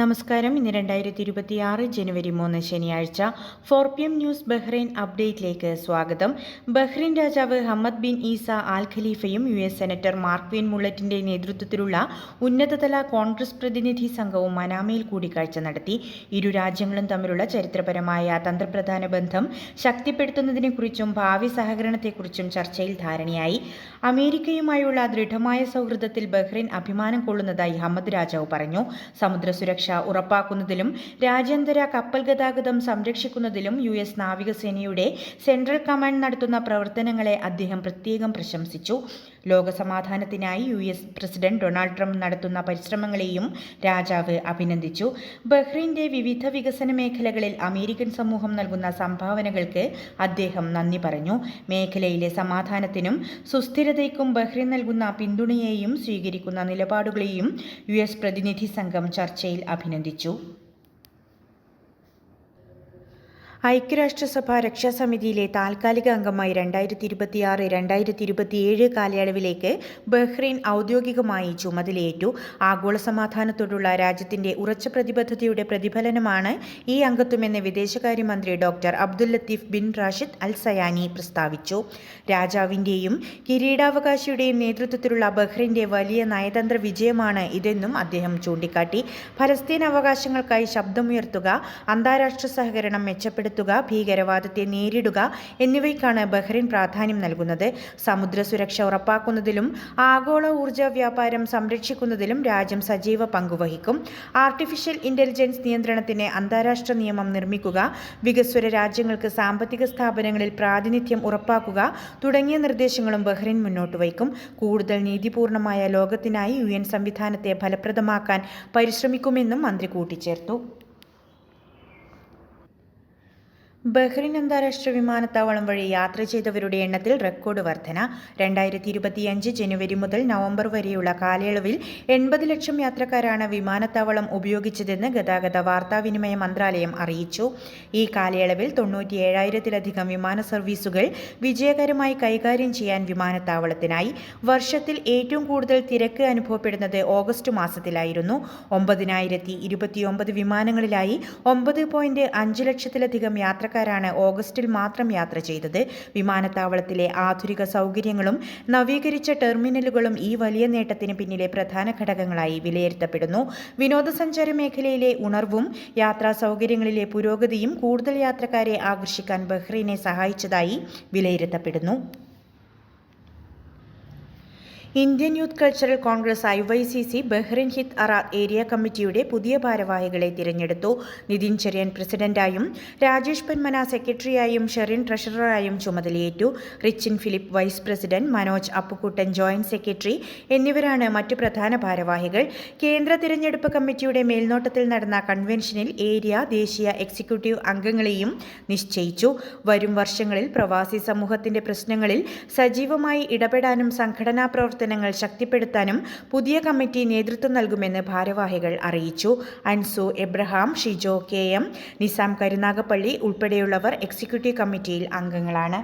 നമസ്കാരം. ഇന്ന് രണ്ടായിരത്തി ഇരുപത്തി ആറ് ജനുവരി മൂന്ന് ശനിയാഴ്ച four P M news Bahrain അപ്ഡേറ്റിലേക്ക് സ്വാഗതം. ബഹ്റൈൻ രാജാവ് ഹമ്മദ് ബിൻ ഈസ ആൽ ഖലീഫയും U S senator mark win മുള്ളറ്റിന്റെ നേതൃത്വത്തിലുള്ള ഉന്നതതല കോൺഗ്രസ് പ്രതിനിധി സംഘവും മനാമയിൽ കൂടിക്കാഴ്ച നടത്തി. ഇരു രാജ്യങ്ങളും തമ്മിലുള്ള ചരിത്രപരമായ തന്ത്രപ്രധാന ബന്ധം ശക്തിപ്പെടുത്തുന്നതിനെക്കുറിച്ചും ഭാവി സഹകരണത്തെക്കുറിച്ചും ചർച്ചയിൽ ധാരണയായി. അമേരിക്കയുമായുള്ള ദൃഢമായ സൗഹൃദത്തിൽ ബഹ്റൈൻ അഭിമാനം കൊള്ളുന്നതായി ഹമ്മദ് രാജാവ് പറഞ്ഞു. സമുദ്ര സുരക്ഷ ഉറപ്പാക്കുന്നതിലും രാജ്യാന്തര കപ്പൽ ഗതാഗതം സംരക്ഷിക്കുന്നതിലും യു എസ് നാവികസേനയുടെ സെൻട്രൽ കമാൻഡ് നടത്തുന്ന പ്രവർത്തനങ്ങളെ അദ്ദേഹം പ്രത്യേകം പ്രശംസിച്ചു. ലോകസമാധാനത്തിനായി U S president Donald Trump നടത്തുന്ന പരിശ്രമങ്ങളെയും രാജാവ് അഭിനന്ദിച്ചു. ബഹ്റൈന്റെ വിവിധ വികസന മേഖലകളിൽ അമേരിക്കൻ സമൂഹം നൽകുന്ന സംഭാവനകൾക്ക് അദ്ദേഹം നന്ദി പറഞ്ഞു. മേഖലയിലെ സമാധാനത്തിനും സുസ്ഥിരതയ്ക്കും ബഹ്റൈൻ നൽകുന്ന പിന്തുണയെയും സ്വീകരിക്കുന്ന നിലപാടുകളെയും യു എസ് പ്രതിനിധി സംഘം ചർച്ചയിൽ അഭിനന്ദിച്ചു. ഐക്യരാഷ്ട്രസഭ രക്ഷാസമിതിയിലെ താൽക്കാലിക അംഗമായി രണ്ടായിരത്തി ഇരുപത്തിയാറ് രണ്ടായിരത്തി ഇരുപത്തിയേഴ് കാലയളവിലേക്ക് ബഹ്റൈൻ ഔദ്യോഗികമായി ചുമതലയേറ്റു. ആഗോള സമാധാനത്തോടുള്ള രാജ്യത്തിന്റെ ഉറച്ച പ്രതിബദ്ധതയുടെ പ്രതിഫലനമാണ് ഈ അംഗത്വമെന്ന് വിദേശകാര്യമന്ത്രി doctor Abdul Latif bin Rashid Al Zayani പ്രസ്താവിച്ചു. രാജാവിന്റെയും കിരീടാവകാശിയുടെയും നേതൃത്വത്തിലുള്ള ബഹ്റൈന്റെ വലിയ നയതന്ത്ര വിജയമാണ് ഇതെന്നും അദ്ദേഹം ചൂണ്ടിക്കാട്ടി. ഫലസ്തീൻ അവകാശങ്ങൾക്കായി ശബ്ദമുയർത്തുക അന്താരാഷ്ട്ര സഹകരണം മെച്ചപ്പെടുത്തുക ഭീകരവാദത്തെ നേരിടുക എന്നിവയ്ക്കാണ് ബഹ്റിൻ പ്രാധാന്യം നൽകുന്നത്. സമുദ്ര സുരക്ഷ ഉറപ്പാക്കുന്നതിലും ആഗോള ഊർജ വ്യാപാരം സംരക്ഷിക്കുന്നതിലും രാജ്യം സജീവ പങ്കുവഹിക്കും. ആർട്ടിഫിഷ്യൽ ഇന്റലിജൻസ് നിയന്ത്രണത്തിന് അന്താരാഷ്ട്ര നിയമം നിർമ്മിക്കുക വികസ്വര രാജ്യങ്ങൾക്ക് സാമ്പത്തിക സ്ഥാപനങ്ങളിൽ പ്രാതിനിധ്യം ഉറപ്പാക്കുക തുടങ്ങിയ നിർദ്ദേശങ്ങളും ബഹ്റിൻ മുന്നോട്ട് വയ്ക്കും. കൂടുതൽ നീതിപൂർണമായ ലോകത്തിനായി യു സംവിധാനത്തെ ഫലപ്രദമാക്കാൻ പരിശ്രമിക്കുമെന്നും മന്ത്രി കൂട്ടിച്ചേർത്തു. ബഹ്റിൻ അന്താരാഷ്ട്ര വിമാനത്താവളം വഴി യാത്ര ചെയ്തവരുടെ എണ്ണത്തിൽ റെക്കോർഡ് വർധന. രണ്ടായിരത്തി ഇരുപത്തിയഞ്ച് ജനുവരി മുതൽ നവംബർ വരെയുള്ള കാലയളവിൽ എൺപത് ലക്ഷം യാത്രക്കാരാണ് വിമാനത്താവളം ഉപയോഗിച്ചതെന്ന് ഗതാഗത വാർത്താവിനിമയ മന്ത്രാലയം അറിയിച്ചു. ഈ കാലയളവിൽ തൊണ്ണൂറ്റിയേഴായിരത്തിലധികം വിമാന സർവീസുകൾ വിജയകരമായി കൈകാര്യം ചെയ്യാൻ വിമാനത്താവളത്തിനായി. വർഷത്തിൽ ഏറ്റവും കൂടുതൽ തിരക്ക് അനുഭവപ്പെടുന്നത് ഓഗസ്റ്റ് മാസത്തിലായിരുന്നു. ഒമ്പതിനായിരത്തി ഇരുപത്തിയൊമ്പത് വിമാനങ്ങളിലായി ഒമ്പത് പോയിന്റ് അഞ്ച് ലക്ഷത്തിലധികം യാത്ര യാത്രക്കാരാണ് ഓഗസ്റ്റിൽ മാത്രം യാത്ര ചെയ്തത്. വിമാനത്താവളത്തിലെ ആധുനിക സൗകര്യങ്ങളും നവീകരിച്ച ടെർമിനലുകളും ഈ വലിയ നേട്ടത്തിന് പിന്നിലെ പ്രധാന ഘടകങ്ങളായി വിലയിരുത്തപ്പെടുന്നു. വിനോദസഞ്ചാര മേഖലയിലെ ഉണർവും യാത്രാ സൗകര്യങ്ങളിലെ പുരോഗതിയും കൂടുതൽ യാത്രക്കാരെ ആകർഷിക്കാൻ ബഹ്റൈനെ സഹായിച്ചതായി വിലയിരുത്തപ്പെടുന്നു. Indian youth cultural congress I Y C C Bahrain Hidd Arad area കമ്മിറ്റിയുടെ പുതിയ ഭാരവാഹികളെ തിരഞ്ഞെടുത്തു. നിതിൻ ചെറിയൻ പ്രസിഡന്റായും രാജേഷ് പന്മന സെക്രട്ടറിയായും ഷെറിൻ ട്രഷററായും ചുമതലയേറ്റു. Richin Philip vice president Manoj Appukuttan joint secretary എന്നിവരാണ് മറ്റു പ്രധാന ഭാരവാഹികൾ. കേന്ദ്ര തിരഞ്ഞെടുപ്പ് കമ്മിറ്റിയുടെ മേൽനോട്ടത്തിൽ നടന്ന കൺവെൻഷനിൽ ഏരിയ ദേശീയ എക്സിക്യൂട്ടീവ് അംഗങ്ങളെയും നിശ്ചയിച്ചു. വരും വർഷങ്ങളിൽ പ്രവാസി സമൂഹത്തിന്റെ പ്രശ്നങ്ങളിൽ സജീവമായി ഇടപെടാനും സംഘടനാ പ്രവർത്തനങ്ങൾ ശക്തിപ്പെടുത്താനും പുതിയ കമ്മിറ്റി നേതൃത്വം നൽകുമെന്ന് ഭാരവാഹികൾ അറിയിച്ചു. അൻസു എബ്രഹാം ഷിജോ കെ എം നിസാം കരുനാഗപ്പള്ളി ഉൾപ്പെടെയുള്ളവർ എക്സിക്യൂട്ടീവ് കമ്മിറ്റിയിൽ അംഗങ്ങളാണ്.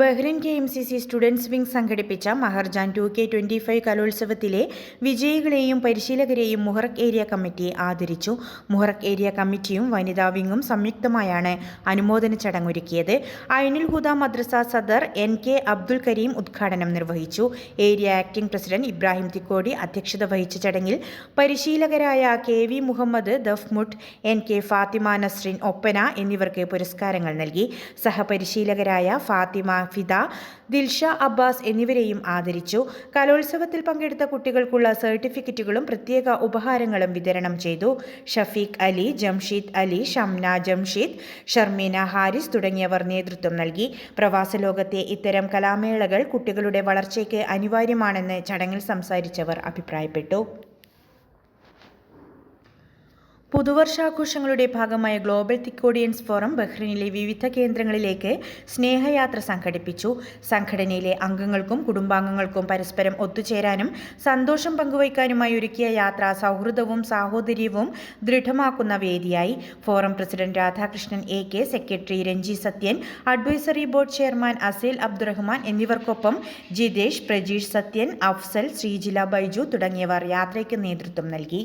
Bahrain K M C C students wing സംഘടിപ്പിച്ച മഹർജാൻ ടു കെ ട്വന്റി ഫൈവ് കലോത്സവത്തിലെ വിജയികളെയും പരിശീലകരെയും മുഹറക് ഏരിയ കമ്മിറ്റി ആദരിച്ചു. മുഹറക് ഏരിയ കമ്മിറ്റിയും വനിതാ വിംഗും സംയുക്തമായാണ് അനുമോദന ചടങ്ങൊരുക്കിയത്. ഐനുൽ ഹുദ മദ്രസ സദർ എൻ കെ അബ്ദുൽ കരീം ഉദ്ഘാടനം നിർവഹിച്ചു. Area acting president Ibrahim Thikkodi അധ്യക്ഷത വഹിച്ച ചടങ്ങിൽ പരിശീലകരായ കെ വി മുഹമ്മദ് ദഫ്മുട്ട് എൻ കെ ഫാത്തിമ നസ്രിൻ ഒപ്പന എന്നിവർക്ക് പുരസ്കാരങ്ങൾ നൽകി. സഹപരിശീലകരായ ഫാത്തിമ ഫിദ ദിൽഷ അബ്ബാസ് എന്നിവരെയും ആദരിച്ചു. കലോത്സവത്തിൽ പങ്കെടുത്ത കുട്ടികൾക്കുള്ള സർട്ടിഫിക്കറ്റുകളും പ്രത്യേക ഉപഹാരങ്ങളും വിതരണം ചെയ്തു. ഷഫീഖ് അലി ജംഷീദ് അലി ഷംന ജംഷീദ് ഷർമീന ഹാരിസ് തുടങ്ങിയവർ നേതൃത്വം നൽകി. പ്രവാസ ലോകത്തെ ഇത്തരം കലാമേളകൾ കുട്ടികളുടെ വളർച്ചയ്ക്ക് അനിവാര്യമാണെന്ന് ചടങ്ങിൽ സംസാരിച്ചവർ അഭിപ്രായപ്പെട്ടു. പുതുവർഷാഘോഷങ്ങളുടെ ഭാഗമായ ഗ്ലോബൽ തിക് ഓഡിയൻസ് ഫോറം ബഹ്റിനിലെ വിവിധ കേന്ദ്രങ്ങളിലേക്ക് സ്നേഹയാത്ര സംഘടിപ്പിച്ചു. സംഘടനയിലെ അംഗങ്ങൾക്കും കുടുംബാംഗങ്ങൾക്കും പരസ്പരം ഒത്തുചേരാനും സന്തോഷം പങ്കുവയ്ക്കാനുമായി ഒരുക്കിയ യാത്ര സൗഹൃദവും സാഹോദര്യവും ദൃഢമാക്കുന്ന വേദിയായി. Forum president Radhakrishnan A K secretary Ranji Sathyan advisory board chairman Asel Abdurahman എന്നിവർക്കൊപ്പം ജിതേഷ് പ്രജീഷ് സത്യൻ അഫ്സൽ ശ്രീജില ബൈജു തുടങ്ങിയവർ യാത്രയ്ക്ക് നേതൃത്വം നൽകി.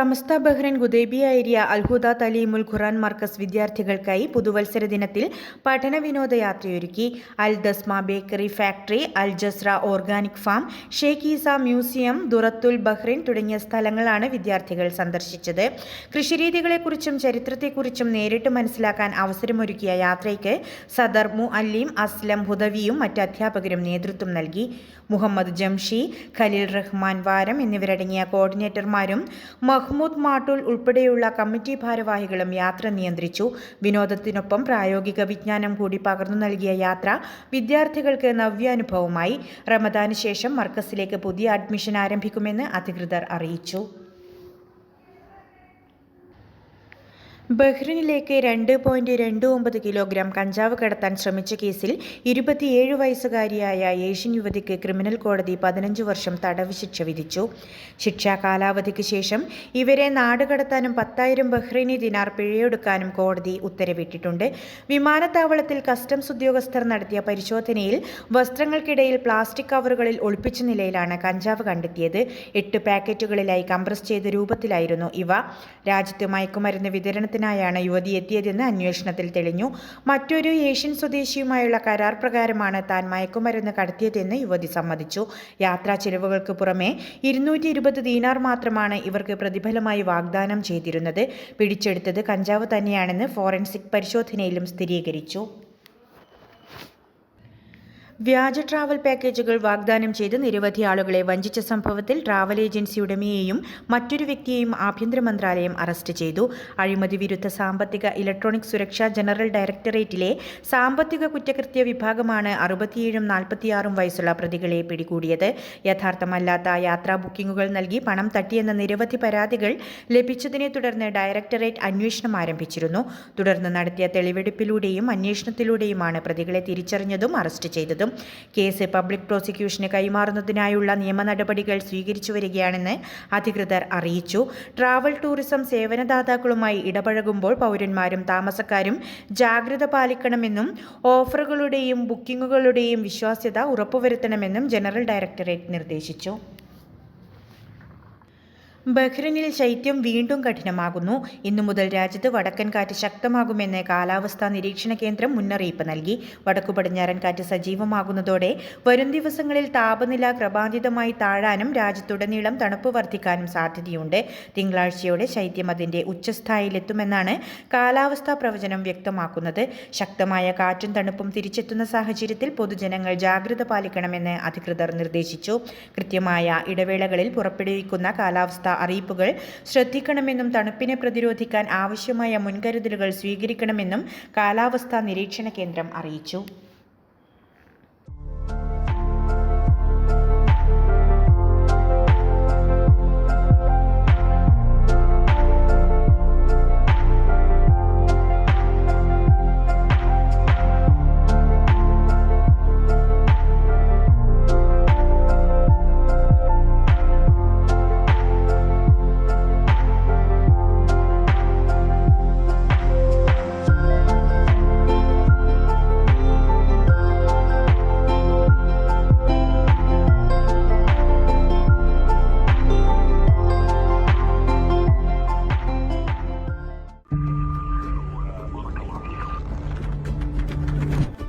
Samastha Bahrain Gudaibiya area Alhuda Taleemul Quran Markaz വിദ്യാർത്ഥികൾക്കായി പുതുവത്സര ദിനത്തിൽ പഠന വിനോദയാത്രയൊരുക്കി Al Dasma bakery factory Al Jasra organic farm Sheikh Isa museum Durrat al Bahrain തുടങ്ങിയ സ്ഥലങ്ങളാണ് വിദ്യാർത്ഥികൾ സന്ദർശിച്ചത്. കൃഷിരീതികളെക്കുറിച്ചും ചരിത്രത്തെക്കുറിച്ചും നേരിട്ട് മനസ്സിലാക്കാൻ അവസരമൊരുക്കിയ യാത്രയ്ക്ക് സദർ മു അല്ലീം അസ്ലം ഹുദവിയും മറ്റ് അധ്യാപകരും നേതൃത്വം നൽകി. മുഹമ്മദ് ജംഷി ഖലീൽ റഹ്മാൻ വാരം എന്നിവരടങ്ങിയ കോർഡിനേറ്റർമാരും മഹ്മൂദ് മാട്ടൂൽ ഉൾപ്പെടെയുള്ള കമ്മിറ്റി ഭാരവാഹികളും യാത്ര നിയന്ത്രിച്ചു. വിനോദത്തിനൊപ്പം പ്രായോഗിക വിജ്ഞാനം കൂടി പകർന്നു നൽകിയ യാത്ര വിദ്യാർത്ഥികൾക്ക് നവ്യാനുഭവമായി. റമദാന് ശേഷം മർക്കസിലേക്ക് പുതിയ അഡ്മിഷൻ ആരംഭിക്കുമെന്ന് അധികൃതർ അറിയിച്ചു. ബഹ്റിനിലേക്ക് രണ്ട് പോയിന്റ് രണ്ട് ഒമ്പത് കിലോഗ്രാം കഞ്ചാവ് കടത്താൻ ശ്രമിച്ച കേസിൽ ഇരുപത്തിയേഴ് വയസ്സുകാരിയായ ഏഷ്യൻ യുവതിക്ക് ക്രിമിനൽ കോടതി പതിനഞ്ച് വർഷം തടവ് ശിക്ഷ വിധിച്ചു. ശിക്ഷാ കാലാവധിക്ക് ശേഷം ഇവരെ നാട് കടത്താനും പത്തായിരം ബഹ്റൈനി ദിനാർ പിഴയൊടുക്കാനും കോടതി ഉത്തരവിട്ടിട്ടുണ്ട്. വിമാനത്താവളത്തിൽ കസ്റ്റംസ് ഉദ്യോഗസ്ഥർ നടത്തിയ പരിശോധനയിൽ വസ്ത്രങ്ങൾക്കിടയിൽ പ്ലാസ്റ്റിക് കവറുകളിൽ ഒളിപ്പിച്ച നിലയിലാണ് കഞ്ചാവ് കണ്ടെത്തിയത്. എട്ട് പാക്കറ്റുകളിലായി കംപ്രസ് ചെയ്ത രൂപത്തിലായിരുന്നു ഇവ. രാജ്യത്ത് മയക്കുമരുന്ന് വിതരണത്തിനായാണ് യുവതി എത്തിയതെന്ന് അന്വേഷണത്തിൽ തെളിഞ്ഞു. മറ്റൊരു ഏഷ്യൻ സ്വദേശിയുമായുള്ള കരാർ പ്രകാരമാണ് താൻ മയക്കുമരുന്ന് കടത്തിയതെന്ന് യുവതി സമ്മതിച്ചു. യാത്രാ ചെലവുകൾക്ക് പുറമെ ഇരുന്നൂറ്റി ഇരുപത് ദീനാർ മാത്രമാണ് ഇവർക്ക് പ്രതിഫലമായി വാഗ്ദാനം ചെയ്തിരുന്നത്. പിടിച്ചെടുത്തത് കഞ്ചാവ് തന്നെയാണെന്ന് ഫോറൻസിക് പരിശോധനയിലും സ്ഥിരീകരിച്ചു. വ്യാജ ട്രാവൽ പാക്കേജുകൾ വാഗ്ദാനം ചെയ്ത് നിരവധി ആളുകളെ വഞ്ചിച്ച സംഭവത്തിൽ ട്രാവൽ ഏജൻസി ഉടമയെയും മറ്റൊരു വ്യക്തിയെയും ആഭ്യന്തര മന്ത്രാലയം അറസ്റ്റ് ചെയ്തു. അഴിമതി വിരുദ്ധ സാമ്പത്തിക ഇലക്ട്രോണിക് സുരക്ഷാ ജനറൽ ഡയറക്ടറേറ്റിലെ സാമ്പത്തിക കുറ്റകൃത്യ വിഭാഗമാണ് അറുപത്തിയേഴും നാൽപ്പത്തിയാറും വയസ്സുള്ള പ്രതികളെ പിടികൂടിയത്. യഥാർത്ഥമല്ലാത്ത യാത്രാ ബുക്കിംഗുകൾ നൽകി പണം തട്ടിയെന്ന നിരവധി പരാതികൾ ലഭിച്ചതിനെ തുടർന്ന് ഡയറക്ടറേറ്റ് അന്വേഷണം ആരംഭിച്ചിരുന്നു. തുടർന്ന് നടത്തിയ തെളിവെടുപ്പിലൂടെയും അന്വേഷണത്തിലൂടെയുമാണ് പ്രതികളെ തിരിച്ചറിഞ്ഞതും അറസ്റ്റ് ചെയ്തതും. കേസ് പബ്ലിക് പ്രോസിക്യൂഷന് കൈമാറുന്നതിനായുള്ള നിയമ നടപടികൾ സ്വീകരിച്ചു വരികയാണെന്ന് അധികൃതർ അറിയിച്ചു. ട്രാവൽ ടൂറിസം സേവനദാതാക്കളുമായി ഇടപഴകുമ്പോൾ പൗരന്മാരും താമസക്കാരും ജാഗ്രത പാലിക്കണമെന്നും ഓഫറുകളുടെയും ബുക്കിംഗുകളുടെയും വിശ്വാസ്യത ഉറപ്പുവരുത്തണമെന്നും ജനറൽ ഡയറക്ടറേറ്റ് നിർദ്ദേശിച്ചു. ബഹ്റിനിൽ ശൈത്യം വീണ്ടും കഠിനമാകുന്നു. ഇന്നു മുതൽ രാജ്യത്ത് വടക്കൻ കാറ്റ് ശക്തമാകുമെന്ന് കാലാവസ്ഥാ നിരീക്ഷണ കേന്ദ്രം മുന്നറിയിപ്പ് നൽകി. വടക്കു പടിഞ്ഞാറൻ കാറ്റ് സജീവമാകുന്നതോടെ വരും ദിവസങ്ങളിൽ താപനില ക്രമാതീതമായി താഴാനും രാജ്യത്തുടനീളം തണുപ്പ് വർദ്ധിക്കാനും സാധ്യതയുണ്ട്. തിങ്കളാഴ്ചയോടെ ശൈത്യം അതിന്റെ ഉച്ചസ്ഥായിലെത്തുമെന്നാണ് കാലാവസ്ഥാ പ്രവചനം വ്യക്തമാക്കുന്നത്. ശക്തമായ കാറ്റും തണുപ്പും തിരിച്ചെത്തുന്ന സാഹചര്യത്തിൽ പൊതുജനങ്ങൾ ജാഗ്രത പാലിക്കണമെന്ന് അധികൃതർ നിർദ്ദേശിച്ചു. കൃത്യമായ ഇടവേളകളിൽ പുറപ്പെടുവിക്കുന്ന കാലാവസ്ഥാ അറിയിപ്പുകൾ ശ്രദ്ധിക്കണമെന്നും തണുപ്പിനെ പ്രതിരോധിക്കാൻ ആവശ്യമായ മുൻകരുതലുകൾ സ്വീകരിക്കണമെന്നും കാലാവസ്ഥാ നിരീക്ഷണ കേന്ദ്രം അറിയിച്ചു.